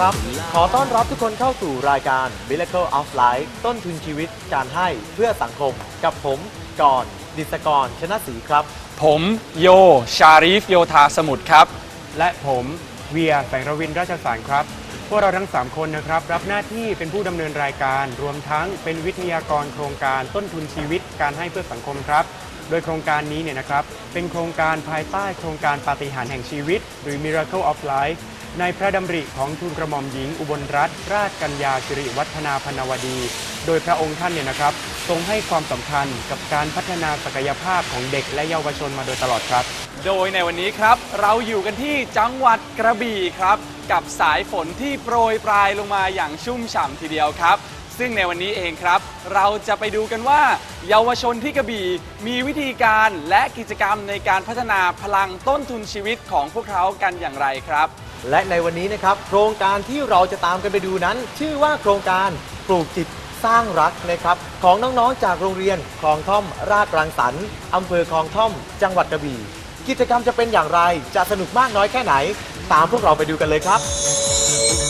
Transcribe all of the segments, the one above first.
ครับ ขอต้อนรับทุกคนเข้าสู่รายการ Miracle of Life ต้นทุนชีวิตการให้เพื่อสังคม กับผมก่อนดิษกรชนะศรีครับ ผมโย ชารีฟโยธาสมุทรครับ และผมเวียแสงระวินราชสารครับ พวกเราทั้ง 3 คนนะครับ รับหน้าที่เป็นผู้ดำเนินรายการ รวมทั้งเป็นวิทยากรโครงการต้นทุนชีวิตการให้เพื่อสังคมครับ โดยโครงการนี้เนี่ยนะครับเป็นโครงการภายใต้โครงการปาฏิหาริย์แห่งชีวิต หรือ Miracle of Life ในพระดำริของทูลกระหม่อมหญิงอุบลรัตนราชกัญญาสิริวัฒนาพนวดี โดยพระองค์ท่านเนี่ยนะครับ ทรงให้ความสำคัญกับการพัฒนาศักยภาพของเด็กและเยาวชนมาโดยตลอดครับ โดยในวันนี้ครับ เราอยู่กันที่จังหวัดกระบี่ครับ กับสายฝนที่โปรยปลายลงมาอย่างชุ่มฉ่ำทีเดียวครับ ซึ่งในวันนี้เองครับ เราจะไปดูกันว่า เยาวชนที่กระบี่มีวิธีการและกิจกรรมในการพัฒนาพลังต้นทุนชีวิตของพวกเขากันอย่างไรครับ และในวันนี้นะครับ โครงการที่เราจะตามกันไปดูนั้น ชื่อว่าโครงการปลูกจิตสร้างรักนะครับ ของน้องๆจากโรงเรียนคลองท่อม ราชรังสรรค์อำเภอคลองท่อม จังหวัดกระบี่กิจกรรมจะเป็นอย่างไรจะสนุกมากน้อยแค่ไหน ตามพวกเราไปดูกันเลยครับ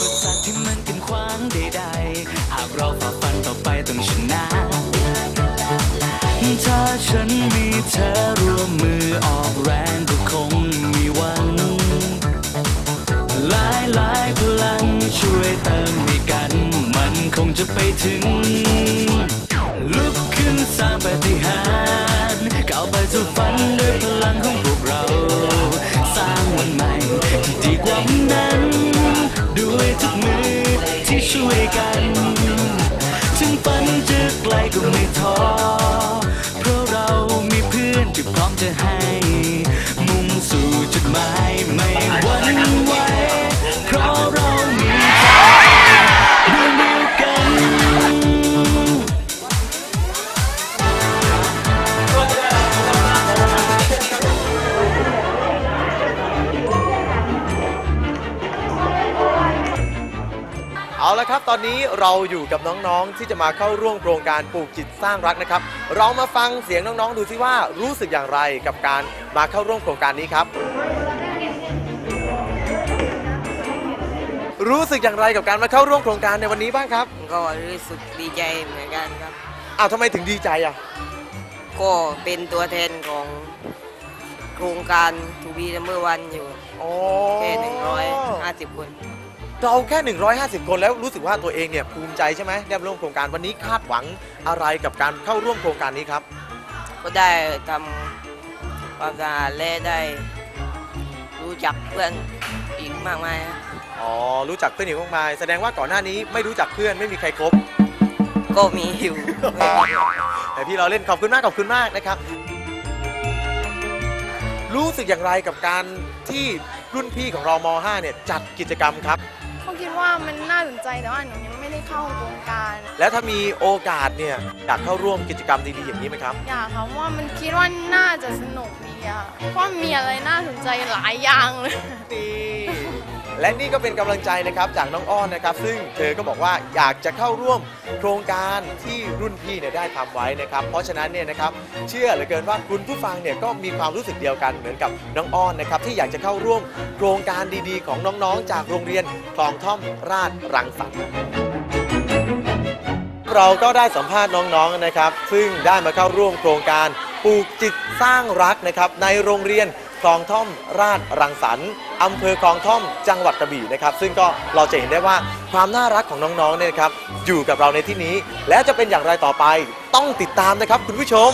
อุปสรรคที่มันกันขวางใดๆหากเราฝ่าฟันต่อไปต้องชนะถ้าฉันมีเธอร่วมมือออกแรงก็คง หลายพลังช่วยเติมให้กัน มันคงจะไปถึง ลุกขึ้นสร้างปฏิหารก้าวไปสู่ฝันด้วยพลังของพวกเรา สร้างวันใหม่ที่ดีกว่านั้น ด้วยทุกมือที่ช่วยกัน ถึงฝันจะไกลก็ไม่ท้อเพราะเรามีเพื่อนที่พร้อมจะให้ มุ่งสู่จุดหมาย ครับตอนนี้เราอยู่กับน้องๆที่จะมาเข้าร่วมโครงการปลูกจิตสร้างรักนะครับ เรามาฟังเสียงน้องๆดูซิว่ารู้สึกอย่างไรกับการมาเข้าร่วมโครงการนี้ครับ รู้สึกอย่างไรกับการมาเข้าร่วมโครงการในวันนี้บ้างครับก็รู้สึกดีใจเหมือนกันครับ อ้าวทำไมถึงดีใจอะก็เป็นตัวแทนของโครงการทูบีนัมเบอร์วันอยู่อ๋อแค่หนึ่งร้อยห้าสิบคน เราแค่ 150 คนแล้วรู้สึกว่าตัวเองเนี่ยภูมิใจใช่ไหมได้มาร่วมโครงการวันนี้คาดหวังอะไรกับการเข้าร่วมโครงการนี้ครับ ก็ได้ทำความสะอาดและได้รู้จักเพื่อนอีกมากมายครับอ๋อรู้จักเพื่อนอีกมากมาย แสดงว่าก่อนหน้านี้ไม่รู้จักเพื่อนไม่มีใครคบก็มีอยู่ แต่พี่เราเล่นขอบคุณมากขอบคุณมากนะครับ รู้สึกอย่างไรกับการที่รุ่นพี่ของเราม .5 เนี่ยจัดกิจกรรมครับ เขาคิดว่ามันน่าสนใจแต่ว่าหนูยังไม่ได้เข้าโครงการ แล้วถ้ามีโอกาสเนี่ยอยากเข้าร่วมกิจกรรมดีๆอย่างนี้ไหมครับ อยากค่ะว่ามันคิดว่าน่าจะสนุกดีอะเพราะมีอะไรน่าสนใจหลายอย่างเลยนี่ และนี่ก็เป็นกำลังใจนะครับจากน้องอ้อนนะครับ ซึ่งเธอก็บอกว่าอยากจะเข้าร่วมโครงการที่รุ่นพี่เนี่ยได้ทำไว้นะครับ เพราะฉะนั้นเนี่ยนะครับเชื่อเหลือเกินว่าคุณผู้ฟังเนี่ยก็มีความรู้สึกเดียวกันเหมือนกับน้องอ้อนนะครับที่อยากจะเข้าร่วมโครงการดีๆ ของน้องๆ จากโรงเรียนคลองท่อมราชรังสรรค์เราก็ได้สัมภาษณ์น้องๆนะครับ ซึ่งได้มาเข้าร่วมโครงการปลูกจิตสร้างรักนะครับ ในโรงเรียน คลองท่อมราชรังสรรค์อำเภอคลองท่อมจังหวัดกระบี่นะครับ ซึ่งก็เราจะเห็นได้ว่าความน่ารักของน้องๆเนี่ยนะครับอยู่กับเราในที่นี้ และจะเป็นอย่างไรต่อไปต้องติดตามนะครับคุณผู้ชม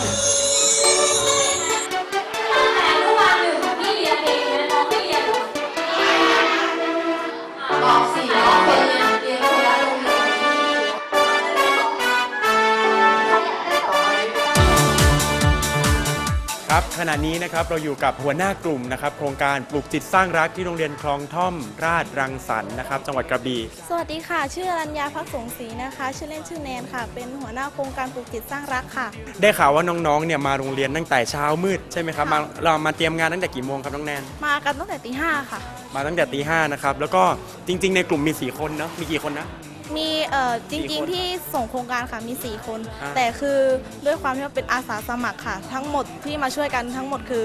ขณะนี้นะครับเราอยู่กับหัวหน้ากลุ่มนะครับโครงการปลูกจิตสร้างรักที่โรงเรียนคลองท่อมราชรังสรรค์นะครับจังหวัดกระบี่สวัสดีค่ะ ชื่ออรัญญาพักสงศรีนะคะ ชื่อเล่นชื่อแนนค่ะ เป็นหัวหน้าโครงการปลูกจิตสร้างรักค่ะ ได้ข่าวว่าน้องๆเนี่ยมาโรงเรียนตั้งแต่เช้ามืดใช่ไหมครับมาเรามาเตรียมงานตั้งแต่กี่โมงครับน้องแนนมากันตั้งแต่ตีห้าค่ะ มาตั้งแต่ตีห้านะครับแล้วก็จริง ๆ ในกลุ่มมี4คนเนาะมีกี่คนนะ มีเอ่อจกี่ริง คนๆ ที่ส่งโครงการค่ะมี 4 คน อ่า แต่คือด้วยความที่ว่าเป็นอาสาสมัครค่ะ ทั้งหมดที่มาช่วยกันทั้งหมดคือ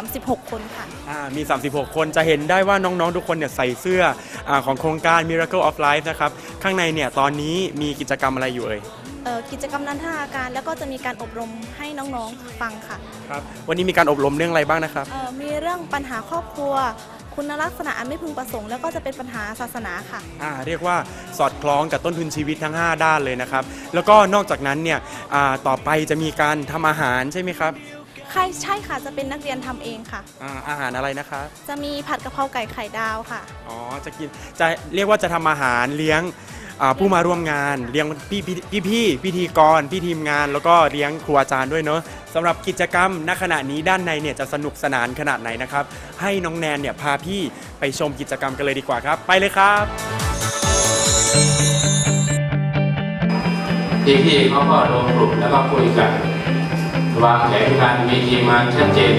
36 คนค่ะ อ่ามี 36 คนจะเห็นได้ว่าน้องๆ ทุกคนเนี่ยใส่เสื้ออาของโครงการ Miracle of Life นะครับ ข้างในเนี่ยตอนนี้มีกิจกรรมอะไรอยู่เอ่ยเอ่อกิจกรรมนันทนาการแล้วก็จะมีการอบรมให้น้องๆฟังค่ะ ครับวันนี้มีการอบรมเรื่องอะไรบ้างนะครับ เอ่อมีเรื่องปัญหาครอบครัว คุณลักษณะอันไม่พึงประสงค์แล้วก็จะเป็นปัญหาศาสนาค่ะ อ่าเรียกว่าสอดคล้องกับต้นทุนชีวิตทั้ง 5 ด้านเลยนะครับ แล้วก็นอกจากนั้นเนี่ยอ่าต่อไปจะมีการทำอาหารใช่ไหมครับใช่ใช่ค่ะจะเป็นนักเรียนทำเองค่ะอาอาหารอะไรนะครับจะมีผัดกะเพราไก่ไข่ดาวค่ะ อ๋อจะกินจะเรียกว่าจะทำอาหารเลี้ยง อ่าผู้มาร่วมงานเลี้ยงพี่พี่พี่พี่พิธีกรพี่ทีมงาน แล้วก็เลี้ยงครูอาจารย์ด้วยเนาะสำหรับกิจกรรมณขณะนี้ด้านในเนี่ยจะสนุกสนานขนาดไหนนะครับ ให้น้องแนนเนี่ยพาพี่ไปชมกิจกรรมกันเลยดีกว่าครับ ไปเลยครับ พี่ๆเขาก็รวมกลุ่มแล้วก็คุยกันวางแผนการมีทีมงานชัดเจน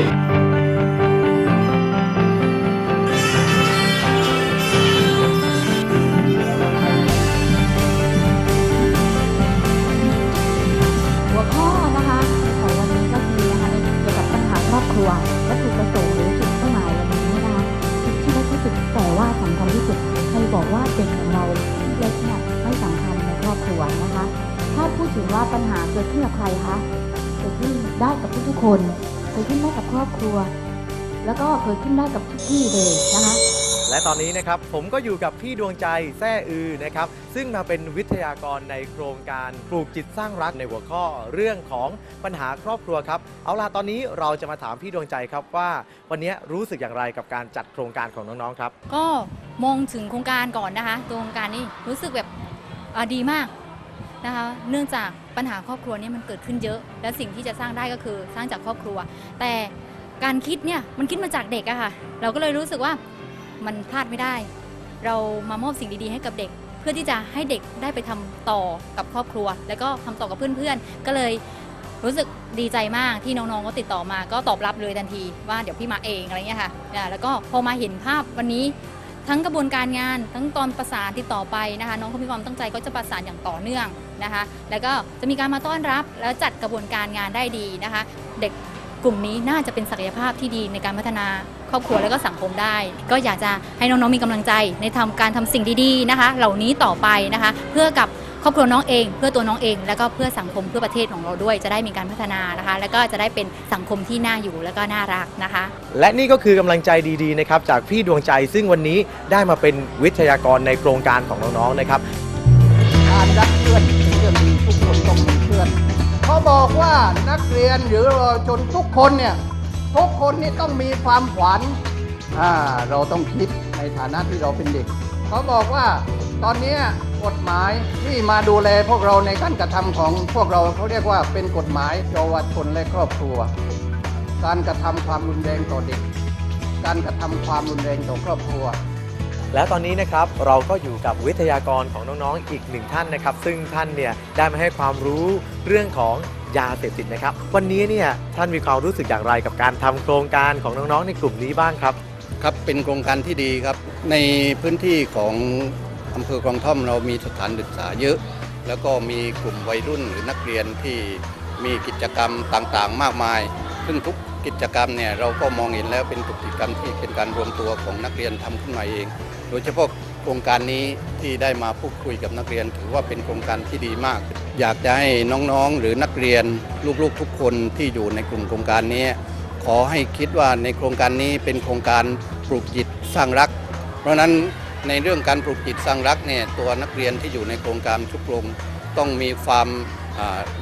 ครอบครัววัตถุประสงค์หรือจุดเป้าหมายวันนี้นะคะที่เล็กที่สุดแต่ว่าสำคัญที่สุดใครบอกว่าเด็กของเราที่เล็กเนี่ยไม่สำคัญในครอบครัวนะคะ ถ้าพูดถึงว่าปัญหาเกิดขึ้นกับใครคะเกิดขึ้นได้กับทุกๆคนเกิดขึ้นได้กับครอบครัว แล้วก็เกิดขึ้นได้กับทุกที่เลยนะคะ และตอนนี้นะครับผมก็อยู่กับพี่ดวงใจแซ่อือนะครับซึ่งมาเป็นวิทยากรในโครงการปลูกจิตสร้างรักในหัวข้อเรื่องของปัญหาครอบครัวครับเอาล่ะตอนนี้เราจะมาถามพี่ดวงใจครับว่า วันนี้รู้สึกอย่างไรกับการจัดโครงการของน้องๆครับ ก็มองถึงโครงการก่อนนะคะตัวโครงการนี้รู้สึกแบบอ่าดีมากนะคะ เนื่องจากปัญหาครอบครัวเนี่ยมันเกิดขึ้นเยอะ และสิ่งที่จะสร้างได้ก็คือสร้างจากครอบครัว แต่การคิดเนี่ยมันคิดมาจากเด็กอะค่ะ เราก็เลยรู้สึกว่า มันพลาดไม่ได้ เรามามอบสิ่งดีๆให้กับเด็ก เพื่อที่จะให้เด็กได้ไปทำต่อกับครอบครัว แล้วก็ทำต่อกับเพื่อนๆ ก็เลยรู้สึกดีใจมากที่น้องๆก็ติดต่อมาก็ตอบรับเลยทันทีว่าเดี๋ยวพี่มาเองอะไรเงี้ยค่ะแล้วก็พอมาเห็นภาพวันนี้ทั้งกระบวนการงานทั้งตอนประสานติดต่อไปนะคะ น้องเขามีความตั้งใจก็จะประสานอย่างต่อเนื่องนะคะ แล้วก็จะมีการมาต้อนรับแล้วจัดกระบวนการงานได้ดีนะคะ เด็ก กลุ่มนี้น่าจะเป็นศักยภาพที่ดีในการพัฒนาครอบครัวและก็สังคมได้ ก็อยากจะให้น้องๆมีกำลังใจในทำการทำสิ่งดีๆนะคะ เหล่านี้ต่อไปนะคะ เพื่อกับครอบครัวน้องเอง เพื่อตัวน้องเอง แล้วก็เพื่อสังคมเพื่อประเทศของเราด้วย จะได้มีการพัฒนานะคะ แล้วก็จะได้เป็นสังคมที่น่าอยู่แล้วก็น่ารักนะคะ และนี่ก็คือกำลังใจดีๆนะครับจากพี่ดวงใจซึ่งวันนี้ได้มาเป็นวิทยากรในโครงการของน้องๆนะครับ การรักเพื่อนเป็นเรื่องดีทุกคนต้องมีเพื่อนเขาบอกว่านักเรียนหรือเยาวชนทุกคนเนี่ยทุกคนนี่ต้องมีความฝันอ่าเราต้องคิดในฐานะที่เราเป็นเด็กเขาบอกว่าตอนนี้กฎหมายที่มาดูแลพวกเราในการกระทำของพวกเราเขาเรียกว่าเป็นกฎหมายเยาวชนและครอบครัว การกระทำความรุนแรงต่อเด็ก การกระทำความรุนแรงต่อครอบครัว และตอนนี้นะครับเราก็อยู่กับวิทยากรของน้องๆอีกหนึ่งท่านนะครับ ซึ่งท่านเนี่ยได้มาให้ความรู้เรื่องของยาเสพติดนะครับ วันนี้เนี่ยท่านมีความรู้สึกอย่างไรกับการทำโครงการของน้องๆในกลุ่มนี้บ้างครับ ครับเป็นโครงการที่ดีครับ ในพื้นที่ของอำเภอคลองท่อมเรามีสถานศึกษาเยอะ แล้วก็มีกลุ่มวัยรุ่นหรือนักเรียนที่มีกิจกรรมต่างๆ มากมาย ซึ่งทุก กิจกรรมเนี่ยเราก็มองเห็นแล้วเป็นกิจกรรมที่เป็นการรวมตัวของนักเรียนทำขึ้นมาเอง โดยเฉพาะโครงการนี้ที่ได้มาพูดคุยกับนักเรียน ถือว่าเป็นโครงการที่ดีมาก อยากจะให้น้องๆ หรือนักเรียนลูกๆทุกคนที่อยู่ในกลุ่มโครงการนี้ ขอให้คิดว่าในโครงการนี้เป็นโครงการปลูกจิตสร้างรัก เพราะฉะนั้นในเรื่องการปลูกจิตสร้างรักเนี่ยตัวนักเรียนที่อยู่ในโครงการทุกกลุ่มต้องมีความ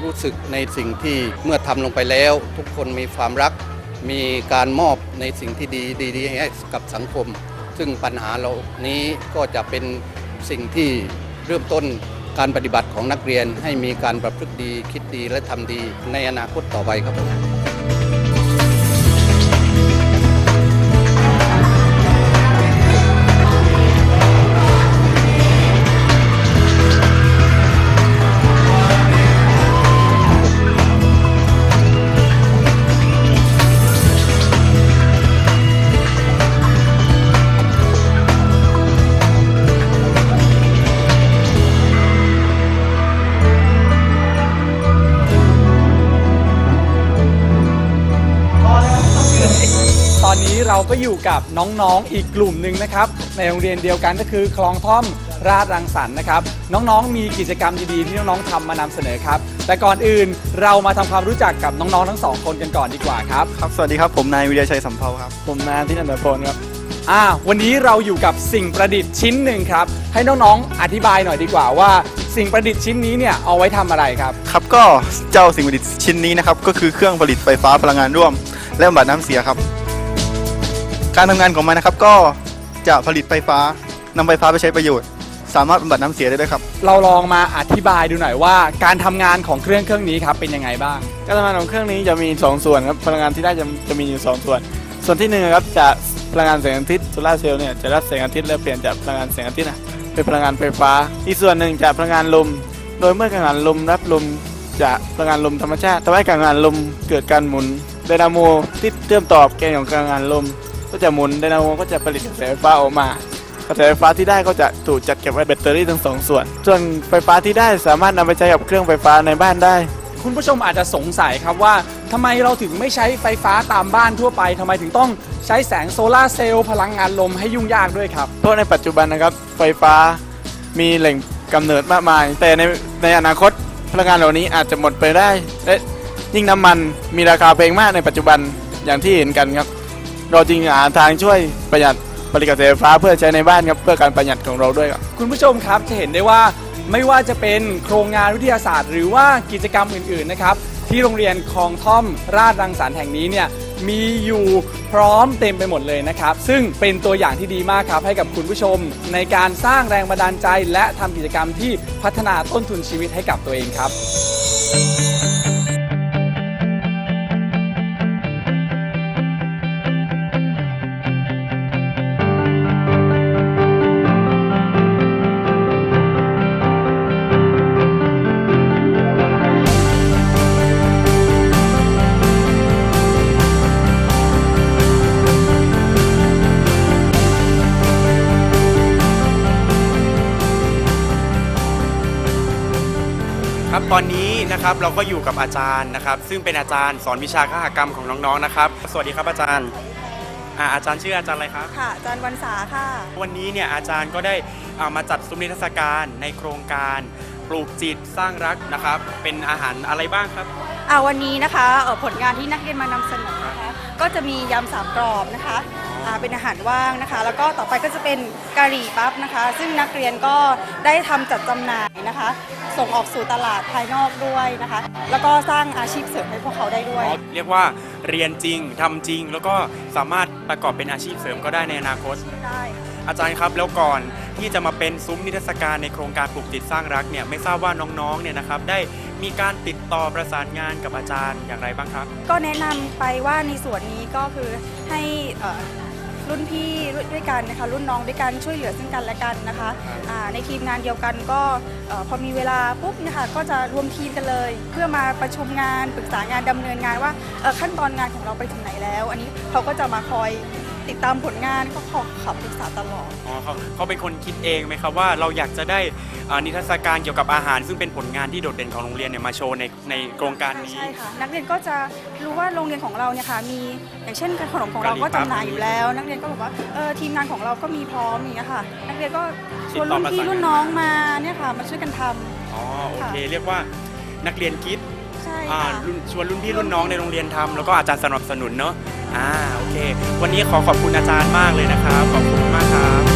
รู้สึกในสิ่งที่เมื่อทำลงไปแล้ว ทุกคนมีความรัก มีการมอบในสิ่งที่ดีดีให้กับสังคม ซึ่งปัญหาเหล่านี้ก็จะเป็นสิ่งที่เริ่มต้นการปฏิบัติของนักเรียนให้มีการประพฤติดีคิดดีและทำดีในอนาคตต่อไปครับผม อยู่กับน้องๆอีกกลุ่มหนึ่งนะครับ ในโรงเรียนเดียวกันก็คือคลองท่อมราชรังสรรค์นะครับ น้องๆ มีกิจกรรมดีๆที่น้องๆทำมานำเสนอครับ แต่ก่อนอื่นเรามาทำความรู้จักกับน้องๆทั้งสองคนกันก่อนดีกว่าครับ ครับ สวัสดีครับ ผมนายวิทยาชัยสัมภาครับ ผมนายที่นันทพลครับ อ่าวันนี้เราอยู่กับสิ่งประดิษฐ์ชิ้นหนึ่งครับ ให้น้องๆอธิบายหน่อยดีกว่าว่า สิ่งประดิษฐ์ชิ้นนี้เนี่ยเอาไว้ทำอะไรครับ ครับก็เจ้าสิ่งประดิษฐ์ชิ้นนี้นะครับ ก็คือเครื่องผลิตไฟฟ้าพลังงานร่วม และบำบัดน้ำเสียครับ การทำงานของมันนะครับ ก็จะผลิตไฟฟ้านำไฟฟ้าไปใช้ประโยชน์ สามารถบำบัดน้ำเสียได้ด้วยครับ เราลองมาอธิบายดูหน่อยว่า การทำงานของเครื่องเครื่องนี้ครับเป็นยังไงบ้าง การทำงานของเครื่องนี้จะมี 2 ส่วนครับพลังงานที่ได้จะจะมีอยู่ 2 ส่วน ส่วนที่หนึ่งครับจะพลังงานแสงอาทิตย์โซลาร์เซลล์เนี่ยจะรับแสงอาทิตย์แล้วเปลี่ยนจากพลังงานแสงอาทิตย์นะเป็นพลังงานไฟฟ้า อีกส่วนหนึ่งจากพลังงานลม โดยเมื่อการงานลมรับลมจากพลังงานลมธรรมชาติทำให้การงานลมเกิดการหมุนไดนาโมที่เชื่อมต่อแกนของการงานลม ก็จะหมุนไดนาโมก็จะผลิตกระแสไฟฟ้าออกมากระแสไฟฟ้าที่ได้ก็จะถูกจัดเก็บไว้แบตเตอรี่ทั้งสองส่วน ส่วนไฟฟ้าที่ได้สามารถนำไปใช้กับเครื่องไฟฟ้าในบ้านได้ คุณผู้ชมอาจจะสงสัยครับว่าทำไมเราถึงไม่ใช้ไฟฟ้าตามบ้านทั่วไปทำไมถึงต้องใช้แสงโซลาร์เซลล์พลังงานลมให้ยุ่งยากด้วยครับเพราะในปัจจุบันนะครับไฟฟ้ามีแหล่งกำเนิดมากมาย แต่ในในอนาคตพลังงานเหล่านี้อาจจะหมดไปได้และยิ่งน้ำมันมีราคาแพงมากในปัจจุบันอย่างที่เห็นกันครับ เราจรึงหาทางช่วยประหยัดผลิตกระแสไฟฟ้าเพื่อใช้ในบ้านครับเพื่อการประหยัดของเราด้วยครับ คุณผู้ชมครับจะเห็นได้ว่าไม่ว่าจะเป็นโครงงานวิทยาศาสตร์ หรือว่ากิจกรรมอื่นๆนะครับที่โรงเรียนคลองท่อมราชรังสรรค์แห่งนี้เนี่ยมีอยู่พร้อมเต็มไปหมดเลยนะครับ ซึ่งเป็นตัวอย่างที่ดีมากครับให้กับคุณผู้ชม ในการสร้างแรงบันดาลใจ และทำกิจกรรมที่พัฒนาต้นทุนชีวิตให้กับตัวเองครับครับ นี้นะครับเราก็อยู่กับอาจารย์นะครับ ซึ่งเป็นอาจารย์สอนวิชาคหกรรมของน้องๆนะครับ สวัสดีครับอาจารย์อ่าอาจารย์ชื่ออาจารย์อะไรครับ ค่ะอาจารย์วันษาค่ะ วันนี้เนี่ยอาจารย์ก็ได้อ่ามาจัดซุ้มนิทรรศการในโครงการปลูกจิตสร้างรักนะครับ เป็นอาหารอะไรบ้างครับอ่าวันนี้นะคะเอ่อผลงานที่นักเรียนมานำเสนอนะคะก็จะมียำสามกรอบนะคะอ่า เป็นอาหารว่างนะคะ แล้วก็ต่อไปก็จะเป็นกะหรี่ปั๊บนะคะ ซึ่งนักเรียนก็ได้ทำจัดจำหน่ายนะคะ ส่งออกสู่ตลาดภายนอกด้วยนะคะ แล้วก็สร้างอาชีพเสริมให้พวกเขาได้ด้วย เรียกว่าเรียนจริงทำจริง แล้วก็สามารถประกอบเป็นอาชีพเสริมก็ได้ในอนาคตได้อาจารย์ครับแล้วก่อนที่จะมาเป็นซุ้มนิทรรศการในโครงการปลูกจิตสร้างรักเนี่ยไม่ทราบว่าน้องๆเนี่ยนะครับได้มีการติดต่อประสานงานกับอาจารย์อย่างไรบ้างครับ ก็แนะนำไปว่าในส่วนนี้ก็คือให้เอ่อ รุ่นพี่ด้วยกันนะคะรุ่นน้องด้วยกันช่วยเหลือซึ่งกันและกันนะคะอ่าในทีมงานเดียวกันก็เอ่อพอมีเวลาปุ๊บเนะคะก็จะรวมทีมกันเลย เพื่อมาประชุมงานปรึกษางานดำเนินงานว่าเอ่อขั้นตอนงานของเราไปถึงไหนแล้ว อันนี้เขาก็จะมาคอยติดตามผลงานก็ขอขับปรึกษาตลอด อ๋อเขาเขาเป็นคนคิดเองไหมครับว่าเราอยากจะได้อ่านิทรรศการเกี่ยวกับอาหาร ซึ่งเป็นผลงานที่โดดเด่นของโรงเรียนเนี่ยมาโชว์ในในโครงการนี้ ใช่ค่ะ นักเรียนก็จะรู้ว่าโรงเรียนของเราเนี่ยค่ะมีอย่างเช่นขนมของเรากะหรี่ก็ปั๊บจำหน่ายอยู่แล้ว นักเรียนก็บอกว่าเออทีมงานของเราก็มีพร้อมอย่างเงี้ยค่ะ นักเรียนก็ชวนรุ่นติดต่อประสานพี่รุ่นน้องมาเนี่ยค่ะมาช่วยกันทำ อ๋อโอเคค่ะเรียกว่านักเรียนคิดใช่ อ่าค่ะ รุ่นชวนรุ่นพี่รุ่นน้องในโรงเรียนทำแล้วก็อาจารย์สนับสนุนเนาะอ่าโอเค วันนี้ขอขอบคุณอาจารย์มากเลยนะครับ ขอบคุณมากครับ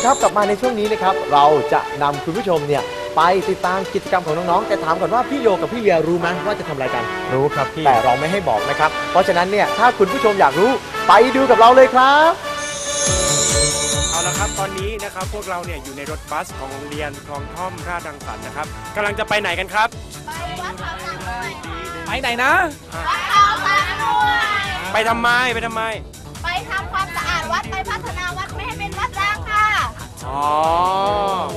ละครับกลับมาในช่วงนี้นะครับเราจะนำคุณผู้ชมเนี่ยไปติดตามกิจกรรมของน้องๆแต่ถามก่อนว่าพี่โยกับพี่เวียรู้ไหมว่าจะทำอะไรกัน รู้ครับพี่ แต่เราไม่ให้บอกนะครับ เพราะฉะนั้นเนี่ยถ้าคุณผู้ชมอยากรู้ไปดูกับเราเลยครับ เอาละครับ ตอนนี้นะครับพวกเราเนี่ยอยู่ในรถบัสของโรงเรียนคลองท่อมราชดังสรรค์นะครับกำลังจะไปไหนกันครับ ไปไหนนะอ่าไปทำไมไปทำไมไป ทำความสะอาดวัดไปพัฒนาวัดไม่ให้เป็นวัดร้างค่ะ อ๋อ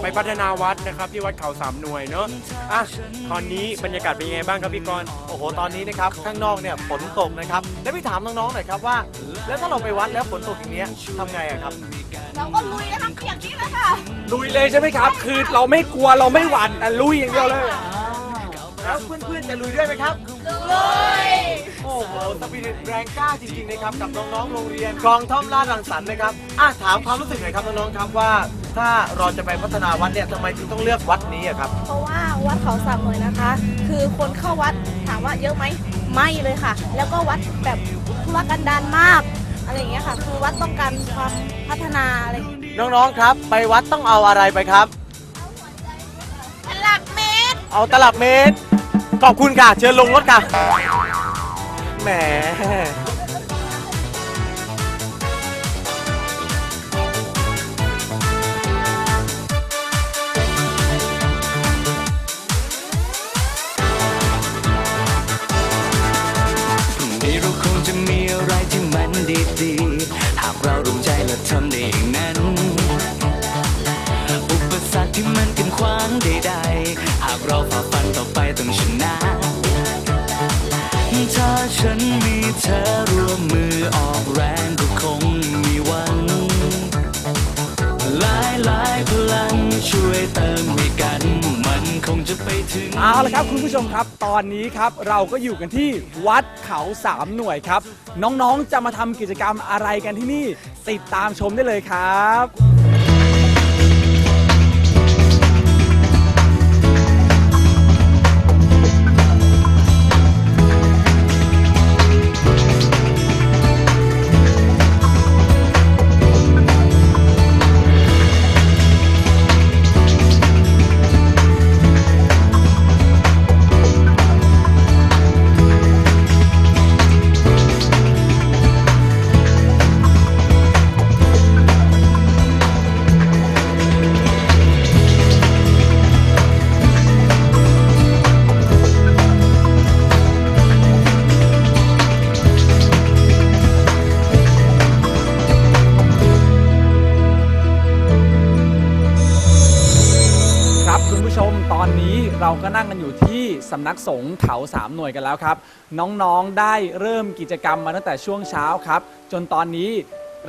ไปพัฒนาวัดนะครับที่วัดเขาสามหน่วยเนอะอะตอนนี้บรรยากาศเป็นยังไงบ้างครับพี่กรณ์ โอ้โห ตอนนี้นะครับ ข้างนอกเนี่ยฝนตกนะครับ แล้วพี่ถามน้องๆหน่อยครับว่า แล้วถ้าเราไปวัดแล้วฝนตกอย่างเงี้ยทำไงอะครับ เราก็ลุยนะคะเปียกนี้เลยค่ะลุยเลยใช่ไหมครับ คือเราไม่กลัวเราไม่หวั่นอะลุยอย่างเดียวเลย แล้วเพื่อนๆจะลุยด้วยไหมครับ ลุย โอ้โหสปิริตแรงกล้าจริงๆนะครับกับน้องๆ โรงเรียนกองท่อมลาดรังสรรค์นะครับอะถามความรู้สึกหน่อยครับน้องๆ ครับว่า ถ้าเราจะไปพัฒนาวัดเนี่ยทำไมถึงต้องเลือกวัดนี้อะครับ เพราะว่าวัดเขาสามหน่วยนะคะ คือคนเข้าวัดถามว่าเยอะไหมไม่เลยค่ะ แล้วก็วัดแบบธุรกันดารมากอะไรอย่างเงี้ยค่ะ คือวัดต้องการความพัฒนาอะไรอย่างเงี้ยน้องๆ ครับ ไปวัดต้องเอาอะไรไปครับหลักเมตร เอาตลับเมตร ขอบคุณค่ะ เชิญลงรถค่ะ แหม พรุ่งนี้เราคงจะมีอะไรที่มันดีๆ หากเราร่วมใจและทำได้อย่าง เอาละครับคุณผู้ชมครับ ตอนนี้ครับเราก็อยู่กันที่วัดเขาสามหน่วยครับ น้องๆจะมาทำกิจกรรมอะไรกันที่นี่ ติดตามชมได้เลยครับครับ เราก็นั่งกันอยู่ที่สำนักสงฆ์เขาสามหน่วยกันแล้วครับ น้องๆได้เริ่มกิจกรรมมาตั้งแต่ช่วงเช้าครับ จนตอนนี้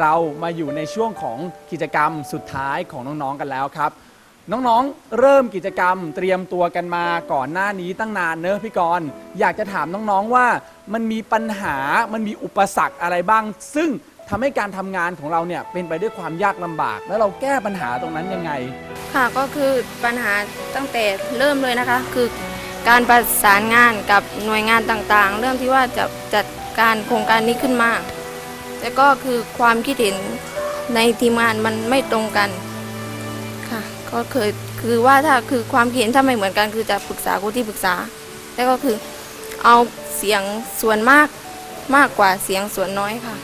เรามาอยู่ในช่วงของกิจกรรมสุดท้ายของน้องๆกันแล้วครับ น้องๆ เริ่มกิจกรรมเตรียมตัวกันมาก่อนหน้านี้ตั้งนานเนอะพี่กรณ์อยากจะถามน้องๆว่ามันมีปัญหามันมีอุปสรรคอะไรบ้าง ซึ่ง ทำให้การทำงานของเราเนี่ยเป็นไปด้วยความยากลำบาก แล้วเราแก้ปัญหาตรงนั้นยังไง ค่ะก็คือปัญหาตั้งแต่เริ่มเลยนะคะ คือการประสานงานกับหน่วยงานต่างๆ เรื่องที่ว่าจะจัดการโครงการนี้ขึ้นมาแล้วก็คือความคิดเห็นในทีมงานมันไม่ตรงกันค่ะ ก็เคยคือว่าถ้าคือความคิดเห็นถ้าไม่เหมือนกัน คือจะปรึกษาครูที่ปรึกษา แล้วก็คือเอาเสียงส่วนมากมากกว่าเสียงส่วนน้อยค่ะ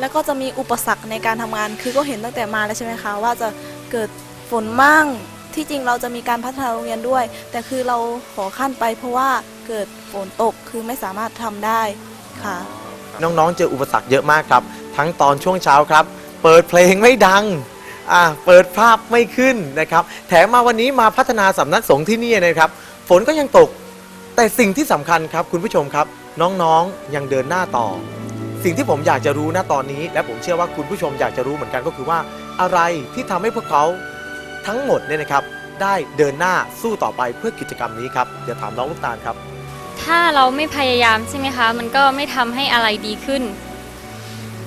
แล้วก็จะมีอุปสรรคในการทำงาน คือก็เห็นตั้งแต่มาแล้วใช่ไหมคะ ว่าจะเกิดฝนมั่ง ที่จริงเราจะมีการพัฒนาโรงเรียนด้วย แต่คือเราขอขั้นไปเพราะว่าเกิดฝนตก คือไม่สามารถทำได้ค่ะ น้องๆ เจออุปสรรคเยอะมากครับ ทั้งตอนช่วงเช้าครับ เปิดเพลงไม่ดังอ่าเปิดภาพไม่ขึ้นนะครับ แถมมาวันนี้มาพัฒนาสำนักสงฆ์ที่นี่นะครับ ฝนก็ยังตก แต่สิ่งที่สำคัญครับคุณผู้ชมครับ น้องๆ ยังเดินหน้าต่อ สิ่งที่ผมอยากจะรู้ณตอนนี้ และผมเชื่อว่าคุณผู้ชมอยากจะรู้เหมือนกันก็คือว่าอะไรที่ทำให้พวกเขาทั้งหมดเนี่ยนะครับ ได้เดินหน้าสู้ต่อไปเพื่อกิจกรรมนี้ครับเดี๋ยวถามน้องลูกตาลครับ ถ้าเราไม่พยายามใช่ไหมคะ มันก็ไม่ทำให้อะไรดีขึ้น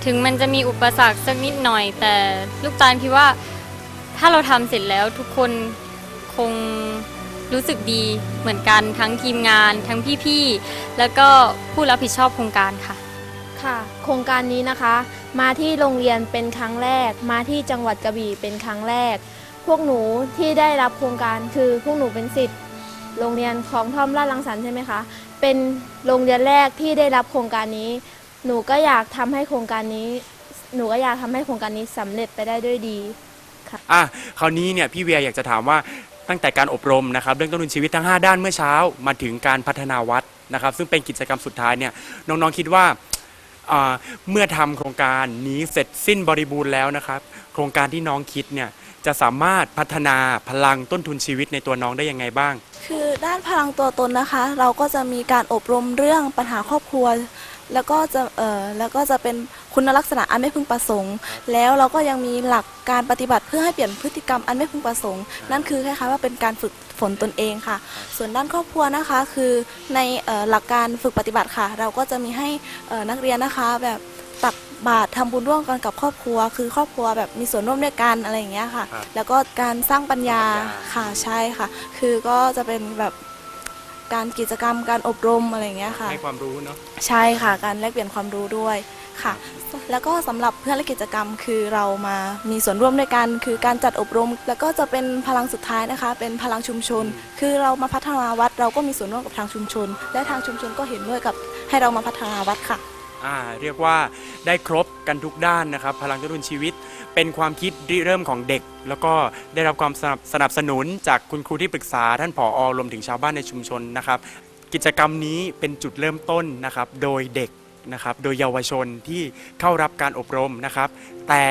ถึงมันจะมีอุปสรรคสักนิดหน่อย แต่ลูกตาลคิดว่า ถ้าเราทำเสร็จแล้วทุกคนคงรู้สึกดีเหมือนกันทั้งทีมงาน ทั้งพี่ๆแล้วก็ผู้รับผิดชอบโครงการค่ะ ค่ะ โครงการนี้นะคะ มาที่โรงเรียนเป็นครั้งแรก มาที่จังหวัดกระบี่เป็นครั้งแรก พวกหนูที่ได้รับโครงการคือพวกหนูเป็นสิทธิ์โรงเรียนของท่อมลาดลังสรรค์ใช่ไหมคะ เป็นโรงเรียนแรกที่ได้รับโครงการนี้ หนูก็อยากทำให้โครงการนี้ หนูก็อยากทำให้โครงการนี้สำเร็จไปได้ด้วยดีค่ะอะคราวนี้เนี่ยพี่เวียอยากจะถามว่าตั้งแต่การอบรมนะครับเรื่องต้นทุนชีวิตทั้ง 5 ด้านเมื่อเช้า มาถึงการพัฒนาวัดนะครับ ซึ่งเป็นกิจกรรมสุดท้ายเนี่ยน้องๆคิดว่า เมื่อทำโครงการนี้เสร็จสิ้นบริบูรณ์แล้วนะครับ โครงการที่น้องคิดเนี่ยจะสามารถพัฒนาพลังต้นทุนชีวิตในตัวน้องได้ยังไงบ้าง คือด้านพลังตัวตนนะคะ เราก็จะมีการอบรมเรื่องปัญหาครอบครัว แล้วก็จะเอ่อแล้วก็จะเป็นคุณลักษณะอันไม่พึงประสงค์ แล้วเราก็ยังมีหลักการปฏิบัติเพื่อให้เปลี่ยนพฤติกรรมอันไม่พึงประสงค์ นั่นคือคล้ายๆว่าเป็นการฝึก ฝนตนเองค่ะ ส่วนด้านครอบครัวนะคะคือในเอ่อหลักการฝึกปฏิบัติค่ะ เราก็จะมีให้เอ่อนักเรียนนะคะแบบตักบาตรทำบุญร่วมกันกับครอบครัว คือครอบครัวแบบมีส่วนร่วมด้วยกันอะไรอย่างเงี้ยค่ะครับแล้วก็การสร้างปัญญาค่ะใช่ค่ะ คือก็จะเป็นแบบการกิจกรรมการอบรมอะไรอย่างเงี้ยค่ะให้ความรู้เนาะใช่ค่ะ การแลกเปลี่ยนความรู้ด้วยค่ะ แล้วก็สำหรับเพื่อนและกิจกรรมคือเรามามีส่วนร่วมด้วยกัน คือการจัดอบรม แล้วก็จะเป็นพลังสุดท้ายนะคะ เป็นพลังชุมชน คือเรามาพัฒนาวัด เราก็มีส่วนร่วมกับทางชุมชน และทางชุมชนก็เห็นด้วยกับให้เรามาพัฒนาวัดค่ะอ่าเรียกว่าได้ครบกันทุกด้านนะครับ พลังต้นทุนชีวิต เป็นความคิดริเริ่มของเด็ก แล้วก็ได้รับความสนับสนับสนุนจากคุณครูที่ปรึกษาท่านผอรวมถึงชาวบ้านในชุมชนนะครับ กิจกรรมนี้เป็นจุดเริ่มต้นนะครับ โดยเด็ก นะครับโดยเยาวชนที่เข้ารับการอบรมนะครับ แต่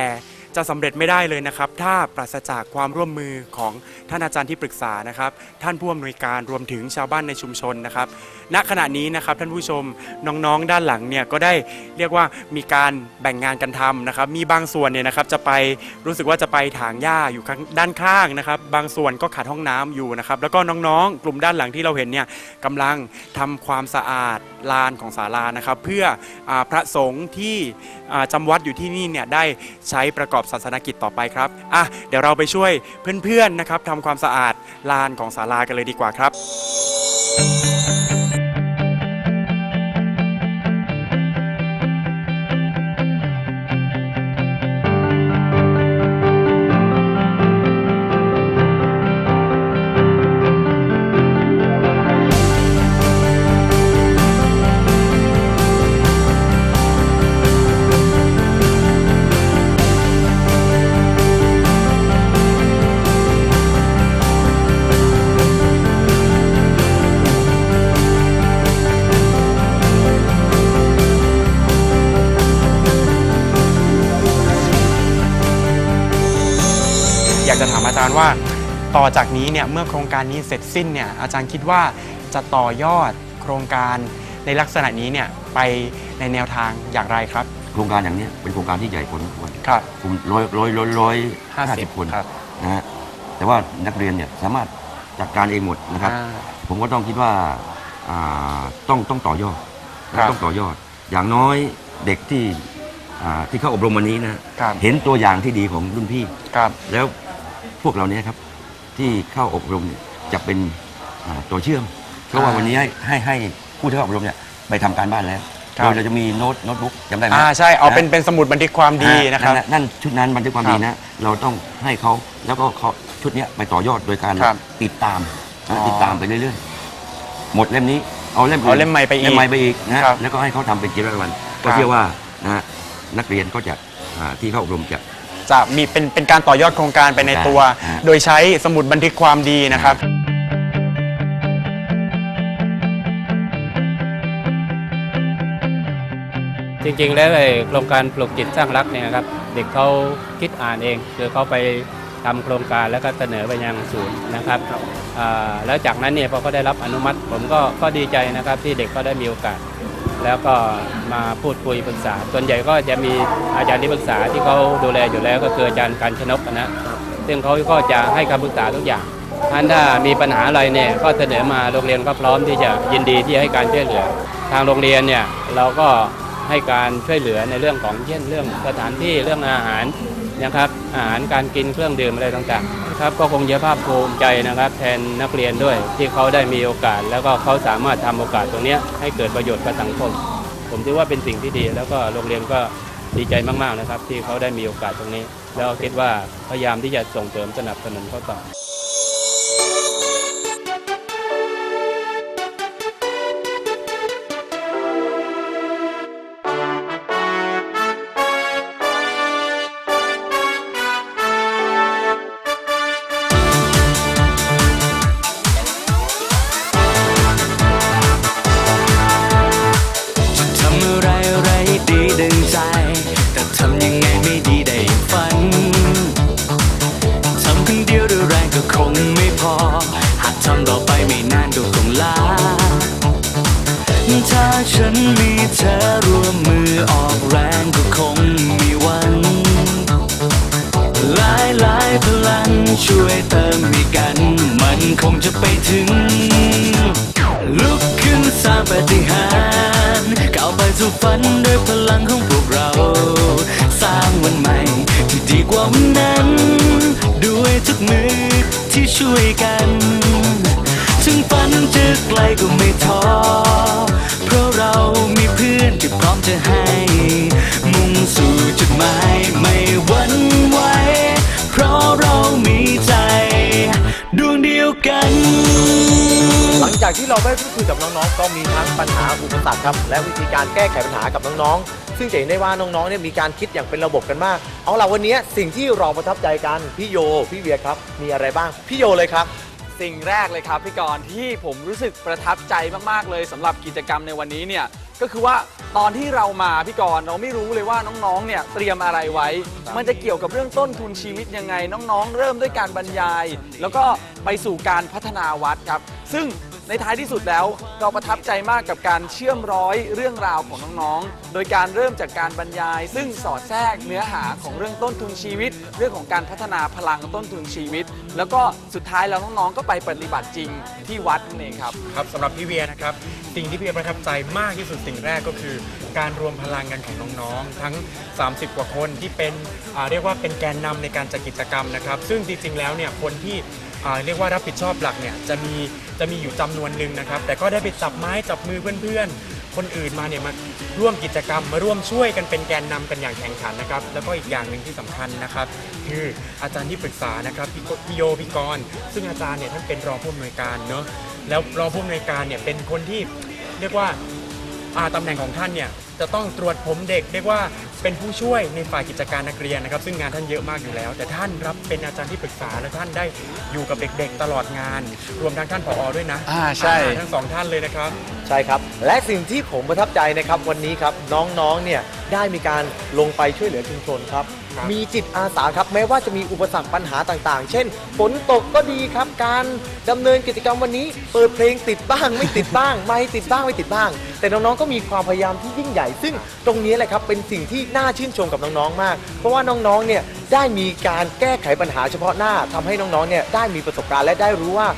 จะสำเร็จไม่ได้เลยนะครับ ถ้าปราศจากความร่วมมือของท่านอาจารย์ที่ปรึกษานะครับ ท่านผู้อำนวยการรวมถึงชาวบ้านในชุมชนนะครับ ณขณะนี้นะครับท่านผู้ชมน้องๆ ด้านหลังเนี่ยก็ได้เรียกว่ามีการแบ่งงานกันทำนะครับ มีบางส่วนเนี่ยนะครับจะไปรู้สึกว่าจะไปถางหญ้าอยู่ข้างด้านข้างนะครับ บางส่วนก็ขัดห้องน้ำอยู่นะครับ แล้วก็น้องๆ กลุ่มด้านหลังที่เราเห็นเนี่ยกำลังทำความสะอาด ลานของศาลานะครับ เพื่ออพระสงฆ์ที่จำวัดอยู่ที่นี่เนี่ยได้ใช้ประกอบศาสนกิจต่อไปครับอะเดี๋ยวเราไปช่วยเพื่อนๆนะครับทำความสะอาดลานของศาลากันเลยดีกว่าครับ ต่อจากนี้เนี่ยเมื่อโครงการนี้เสร็จสิ้นเนี่ยอาจารย์คิดว่าจะต่อยอดโครงการในลักษณะนี้เนี่ยไปในแนวทางอย่างไรครับ โครงการอย่างเนี้ยเป็นโครงการที่ใหญ่พอสมควรครับกลุ่มร้อยร้อยร้อยร้อยห้าห้าสิสิบบคนครับนะฮะแต่ว่านักเรียนเนี่ยสามารถจัดการเองหมดนะครับอ่าผมก็ต้องคิดว่าอ่าต้องต้องต่อยอดครับต้องต่อยอด อย่างน้อยเด็กที่อ่าที่เข้าอบรมวันนี้นะครับเห็นตัวอย่างที่ดีของรุ่นพี่ครับแล้วพวกเราเนี่ยครับ ที่เข้าอบรมเนี่ยจะเป็นอ่าตัวเชื่อม เพราะว่าอ่าวันนี้ให้ให้ให้ผู้ที่เข้าอบรมเนี่ยไปทำการบ้านแล้วครับ โดยเราจะมีโน้ตโน้ตบุ๊กจำได้ไหมอ่าใช่เอาเป็นนะเป็นสมุดบันทึกความดีนะครับ นั่นแหลนั่นชุดนั้นบันทึกความครับดีนะ เราต้องให้เขาแล้วก็เขาชุดเนี้ยไปต่อยอดโดยการครับติดตามอ๋นะอติดตามไปเรื่อยๆ หมดเล่มนี้เอาเล่มเอาเล่มใหม่ไปอีกเล่มใหม่ไปอีกนะครับแล้วก็ให้เขาทำเป็นกิจวัตรวันครัก็บเชื่อว่านะนักเรียนก็จะอ่าที่เข้าอบรมจะ จะมีเป็นเป็นการต่อยอดโครงการไปในตัว อ่า โดยใช้สมุดบันทึกความดีนะครับ จริงๆ แล้วไอ้โครงการปลูกจิตสร้างรักเนี่ยนะครับ เด็กเขาคิดอ่านเองคือเขาไปทำโครงการแล้วก็เสนอไปยังศูนย์นะครับอ่าแล้วจากนั้นเนี่ยพอเขาได้รับอนุมัติ ผมก็ก็ดีใจนะครับที่เด็กก็ได้มีโอกาส แล้วก็มาพูดคุยปรึกษา ส่วนใหญ่ก็จะมีอาจารย์ที่ปรึกษาที่เขาดูแลอยู่แล้วก็คืออาจารย์การชนกนะซึ่งเขาก็จะให้คำปรึกษาทุกอย่างท่านถ้ามีปัญหาอะไรเนี่ยก็เสนอมาโรงเรียนก็พร้อมที่จะยินดีที่ให้การช่วยเหลือ ทางโรงเรียนเนี่ยเราก็ให้การช่วยเหลือในเรื่องของเช่นเรื่องสถานที่เรื่องอาหาร นะครับอาหารการกินเครื่องดื่มอะไรต่างๆครับก็คงจะภาพภูมิใจนะครับ แทนนักเรียนด้วย ที่เขาได้มีโอกาส แล้วก็เขาสามารถทำโอกาสตรงนี้ให้เกิดประโยชน์กับสังคม ผมคิดว่าเป็นสิ่งที่ดี แล้วก็โรงเรียนก็ดีใจมากๆนะครับ ที่เขาได้มีโอกาสตรงนี้ แล้วคิดว่าพยายามที่จะส่งเสริมสนับสนุนเขาต่อ งจะไกลก็ไม่ท้อ เพราะเรามีเพื่อนที่พร้อมจะให้ มุ่งสู่จุดหมายไม่หวั่นไหว เพราะเรามีใจดวงเดียวกัน หลังจากที่เราได้พูดคุยกับน้องๆ ก็มีทั้งปัญหาอุปสรรคครับ และวิธีการแก้ไขปัญหากับน้องๆ ซึ่งจะเห็นได้ว่าน้องๆ เนี่ยมีการคิดอย่างเป็นระบบกันมาก เอาล่ะวันนี้สิ่งที่เราประทับใจกัน พี่โย พี่เวียครับ มีอะไรบ้าง พี่โยเลยครับ สิ่งแรกเลยครับพี่กรณ์ที่ผมรู้สึกประทับใจมากๆเลยสำหรับกิจกรรมในวันนี้เนี่ยก็คือว่าตอนที่เรามาพี่กรณ์เราไม่รู้เลยว่าน้องๆเนี่ยเตรียมอะไรไว้ มันจะเกี่ยวกับเรื่องต้นทุนชีวิตยังไง น้องๆ เริ่มด้วยการบรรยาย แล้วก็ไปสู่การพัฒนาวัดครับ ซึ่ง ในท้ายที่สุดแล้วเราประทับใจมากกับการเชื่อมร้อยเรื่องราวของน้องๆ โดยการเริ่มจากการบรรยาย ซึ่งสอดแทรกเนื้อหาของเรื่องต้นทุนชีวิต เรื่องของการพัฒนาพลังต้นทุนชีวิต แล้วก็สุดท้ายแล้วน้องๆก็ไปปฏิบัติจริงที่วัดนั่นเองครับ ครับสำหรับพี่เวียนะครับสิ่งที่พี่เวียประทับใจมากที่สุดสิ่งแรกก็คือ การรวมพลังกันของน้องๆทั้ง 30 กว่าคนที่เป็นอ่าเรียกว่าเป็นแกนนำในการจัดกิจกรรมนะครับ ซึ่งจริงๆแล้วเนี่ยคนที่ เรียกว่ารับผิดชอบหลักเนี่ยจะมีจะมีอยู่จำนวนหนึ่งนะครับ แต่ก็ได้ไปจับไม้จับมือเพื่อนๆ คนอื่นมาเนี่ยมาร่วมกิจกรรมมาร่วมช่วยกันเป็นแกนนำกันอย่างแข่งขันนะครับ แล้วก็อีกอย่างหนึ่งที่สำคัญนะครับ คืออาจารย์ที่ปรึกษานะครับพี่โยพี่กรณ์ซึ่งอาจารย์เนี่ยท่านเป็นรองผู้อำนวยการเนาะแล้วรองผู้อำนวยการเนี่ยเป็นคนที่เรียกว่าอ่าตำแหน่งของท่านเนี่ย จะต้องตรวจผมเด็ก เรียกว่าเป็นผู้ช่วยในฝ่ายกิจการนักเรียนนะครับ ซึ่งงานท่านเยอะมากอยู่แล้ว แต่ท่านรับเป็นอาจารย์ที่ปรึกษาและท่านได้อยู่กับเด็ก ๆ ตลอดงาน รวมทั้งท่านผอด้วยนะอ่าใช่ อ่าทั้งสองท่านเลยนะครับ ใช่ครับ และสิ่งที่ผมประทับใจนะครับวันนี้ครับน้องๆเนี่ยได้มีการลงไปช่วยเหลือชุมชนครับ ครับ มีจิตอาสาครับแม้ว่าจะมีอุปสรรคปัญหาต่างๆ เช่นฝนตกก็ดีครับ การดำเนินกิจกรรมวันนี้ เปิดเพลงติดบ้างไม่ติดบ้าง ไม่ติดบ้างไม่ติดบ้าง แต่น้องๆก็มีความพยายามที่ยิ่งใหญ่ ซึ่งตรงนี้แหละครับเป็นสิ่งที่น่าชื่นชมกับน้องๆมาก เพราะว่าน้องๆเนี่ยได้มีการแก้ไขปัญหาเฉพาะหน้าทำให้น้องๆเนี่ยได้มีประสบการณ์และได้รู้ว่า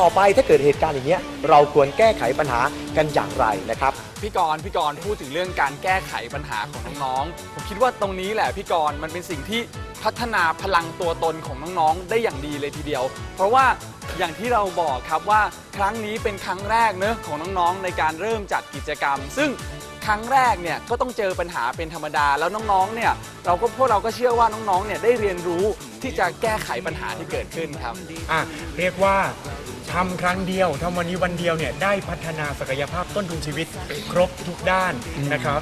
ต่อไปถ้าเกิดเหตุการณ์อย่างเงี้ยเราควรแก้ไขปัญหากันอย่างไรนะครับ พี่กรณ์พี่กรณ์พูดถึงเรื่องการแก้ไขปัญหาของน้องๆ ผมคิดว่าตรงนี้แหละพี่กรณ์มันเป็นสิ่งที่พัฒนาพลังตัวตนของน้องๆ ได้อย่างดีเลยทีเดียว เพราะว่า อย่างที่เราบอกครับว่าครั้งนี้เป็นครั้งแรกเนอะของน้องๆในการเริ่มจัดกิจกรรม ซึ่งครั้งแรกเนี่ยก็ต้องเจอปัญหาเป็นธรรมดา แล้วน้องๆเนี่ยเราก็พวกเราก็เชื่อว่าน้องๆเนี่ยได้เรียนรู้ที่จะแก้ไขปัญหาที่เกิดขึ้นครับ อะเรียกว่าทำครั้งเดียวทำวันนี้วันเดียวเนี่ยได้พัฒนาศักยภาพต้นทุนชีวิต ครบทุกด้านนะครับ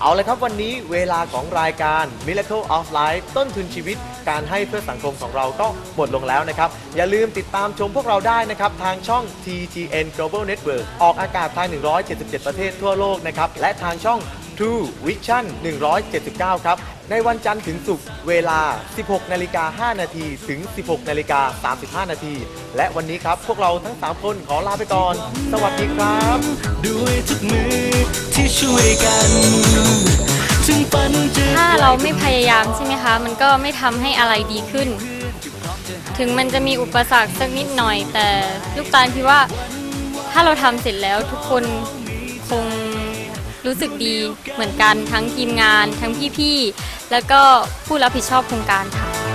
เอาเลยครับวันนี้เวลาของรายการ Miracle of Life ต้นทุนชีวิต การให้เพื่อสังคมของเราก็หมดลงแล้วนะครับ อย่าลืมติดตามชมพวกเราได้นะครับ ทางช่อง TGN Global Network ออกอากาศทาง 177 ประเทศทั่วโลกนะครับ และทางช่อง True Vision 179 ครับ ในวันจันทร์ถึงศุกร์เวลา 16 นาฬิกา 5 นาทีถึง 16 นาฬิกา 35 นาที และวันนี้ครับพวกเราทั้ง 3 คนขอลาไปก่อน สวัสดีครับ ด้วยทุกมือที่ช่วยกัน ถ้าเราไม่พยายามใช่ไหมคะ มันก็ไม่ทำให้อะไรดีขึ้น ถึงมันจะมีอุปสรรคสักนิดหน่อย แต่ลูกตาลคิดว่าถ้าเราทำเสร็จแล้วทุกคนคงรู้สึกดีเหมือนกันทั้งทีมงาน ทั้งพี่ๆ แล้วก็ผู้รับผิดชอบโครงการค่ะ